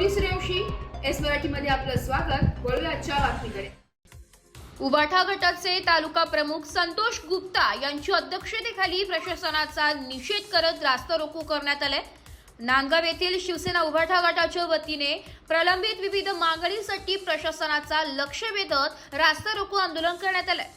Gauri Suryavanshi S मराठीमध्ये आपलं स्वागत. वळूयाच्या बातमीकडे. उबाठा गटाचे तालुका प्रमुख संतोष गुप्ता यांच्या अध्यक्षतेखाली प्रशासनाचा निषेध करत रास्ता रोको करण्यात आलाय. नांदगाव येथील शिवसेना उभाठा गटाच्या वतीने प्रलंबित विविध मागणीसाठी प्रशासनाचा लक्ष वेधत रास्ता रोको आंदोलन करण्यात आलंय.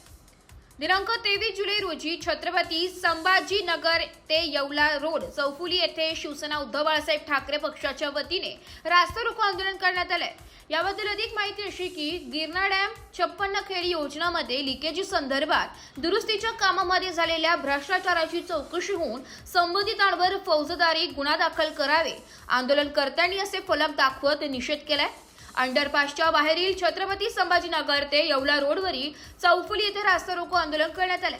दिनांक तेवीस जुलै रोजी छत्रपती संभाजीनगर ते येवला रोड चौफुली येथे शिवसेना उद्धव बाळासाहेब ठाकरे पक्षाच्या वतीने रास्ता रोको आंदोलन करण्यात आलंय. याबद्दल अधिक माहिती अशी की गिरणा डॅम छप्पन्न खेडी योजनामध्ये लिकेजी संदर्भात दुरुस्तीच्या कामामध्ये झालेल्या भ्रष्टाचाराची चौकशी होऊन संबंधितांवर फौजदारी गुन्हा दाखल करावे. आंदोलनकर्त्यांनी असे फलक दाखवत निषेध केलाय. अंडरपासच्या बाहेरील छत्रपती संभाजीनगर ते येवला रोडवरील चौफुली येथे रास्ता रोको आंदोलन करण्यात आले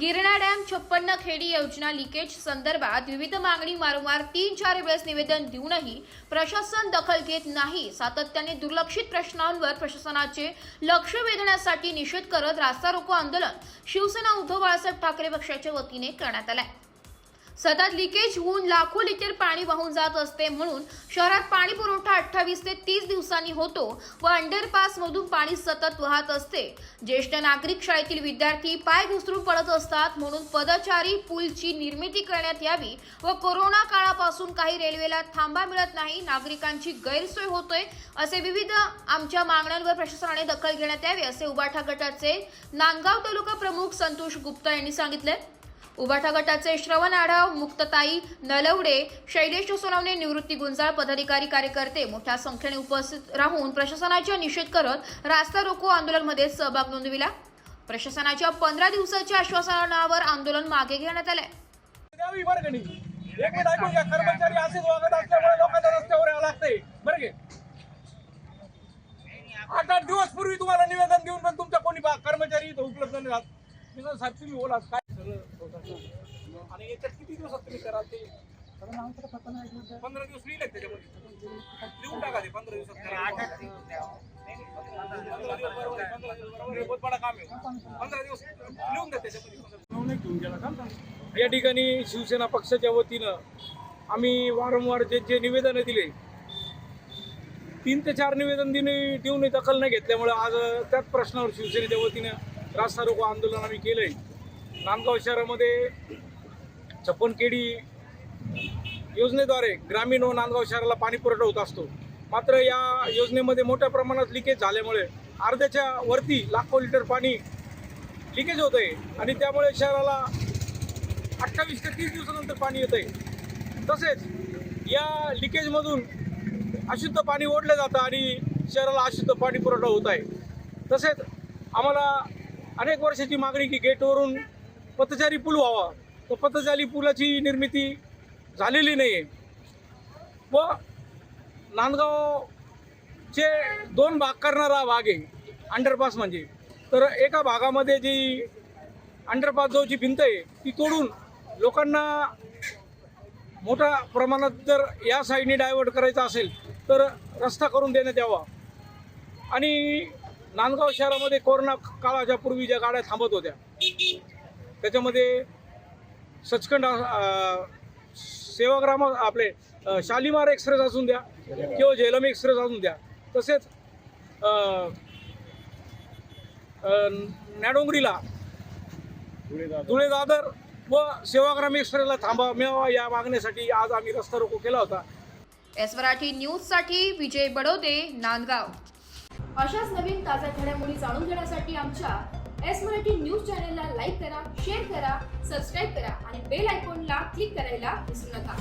गिरणा डॅम छप्पन्न खेडी योजना लिकेज संदर्भात विविध मागणी वारंवार तीन चार वेळेस निवेदन देऊनही प्रशासन दखल घेत नाही. सातत्याने दुर्लक्षित प्रश्नांवर प्रशासनाचे लक्ष वेधण्यासाठी निषेध करत रास्ता रोको आंदोलन शिवसेना उद्धव बाळासाहेब ठाकरे पक्षाच्या वतीने करण्यात आलंय. सतत लिकेज होऊन लाखो लिटर पाणी वाहून जात असते म्हणून शहरात पाणी पुरवठा अठ्ठावीस ते तीस दिवसांनी होतो व अंडरपास मधून पाणी सतत वाहत असते. ज्येष्ठ नागरिक शाळेतील विद्यार्थी पाय घसरून पडत असतात म्हणून पदचारी पूलची निर्मिती करण्यात यावी व कोरोना काळापासून काही रेल्वेला थांबा मिळत नाही नागरिकांची गैरसोय होतोय असे विविध आमच्या मागण्यांवर प्रशासनाने दखल घेण्यात यावी असे उबाठा गटाचे नांदगाव तालुका प्रमुख संतोष गुप्ता यांनी सांगितले उबाठा गटाचे श्रवण आढाव मुक्तताई नलवडे शैलेश सोनवणे निवृत्ती गुंजाळ पदाधिकारी कार्यकर्ते मोठ्या संख्येने उपस्थित राहून प्रशासनाच्या निषेध करत रास्ता रोको आंदोलनमध्ये सहभाग नोंदविला. प्रशासनाच्या पंधरा दिवसाच्या आश्वासनावर आंदोलन मागे घेण्यात आले कर्मचारी असेच वागत असल्यामुळे लोकांना रस्त्यावर यावं लागतंय. बरं आठ आठ दिवस पूर्वी तुम्हाला निवेदन देऊन पण तुमच्या कोणी कर्मचारी इथं उपलब्ध नाही राहत. मी साहेब तुम्ही बोला. आणि याच्यात किती दिवसात तुम्ही कराल ते? पंधरा दिवस लिहिले त्याच्यामध्ये. लिहून टाका ते पंधरा दिवसात करा. पंधरा दिवस बरोबर आहे, पंधरा दिवस बरोबर आहे. बहुत बडा काम आहे. पंधरा दिवस लिहून द्या त्याच्यामध्ये. या ठिकाणी शिवसेना पक्षाच्या वतीनं आम्ही वारंवार जे जे निवेदनं दिले तीन ते चार निवेदन दिने देऊनही दखल नाही घेतल्यामुळे आज त्याच प्रश्नावर शिवसेनेच्या वतीनं रास्ता रोको आंदोलन आम्ही केलंय. नांदगाव शहरामध्ये छप्पन केडी योजनेद्वारे ग्रामीण व नांदगाव शहराला पाणी पुरवठा होत असतो. मात्र या योजनेमध्ये मोठ्या प्रमाणात लिकेज झाल्यामुळे अर्ध्याच्या वरती लाखो लिटर पाणी लिकेज होत आहे आणि त्यामुळे शहराला अठ्ठावीस ते तीस दिवसानंतर पाणी येत आहे. तसेच या लिकेजमधून अशुद्ध पाणी ओढलं जातं आणि शहराला अशुद्ध पाणी पुरवठा होत आहे. तसेच आम्हाला अनेक वर्षाची मागणी की गेटवरून पथचारी पूल व्हावा. तर पथचारी पुलाची निर्मिती झालेली नाही आहे व नांदगावचे दोन भाग करणारा भाग आहे अंडरपास म्हणजे. तर एका भागामध्ये जी अंडरपास जवळची भिंत आहे ती तोडून लोकांना मोठ्या प्रमाणात जर या साईडने डायव्हर्ट करायचा असेल तर रस्ता करून देण्यात यावा. आणि नांदगाव शहरामध्ये कोरोना काळाच्या पूर्वी ज्या गाड्या थांबत होत्या त्याच्यामध्ये सचखंड सेवाग्राम आपले शालिमार एक्सप्रेस असून द्या किंवा झेलम एक्सप्रेस असून द्या. तसेच नॅडोंगरीला धुळे दादर व सेवाग्राम एक्सप्रेसला थांबा मिळावा या मागण्यासाठी आज आम्ही रस्ता रोको केला होता. एस मराठी न्यूजसाठी विजय बडोदे नांदगाव. अशाच नवीन ताज्या घडामोडी जाणून घेण्यासाठी आमच्या एस मराठी न्यूज चॅनलला लाईक करा शेअर करा सबस्क्राईब करा आणि बेल आयकॉनला क्लिक करायला विसरू नका.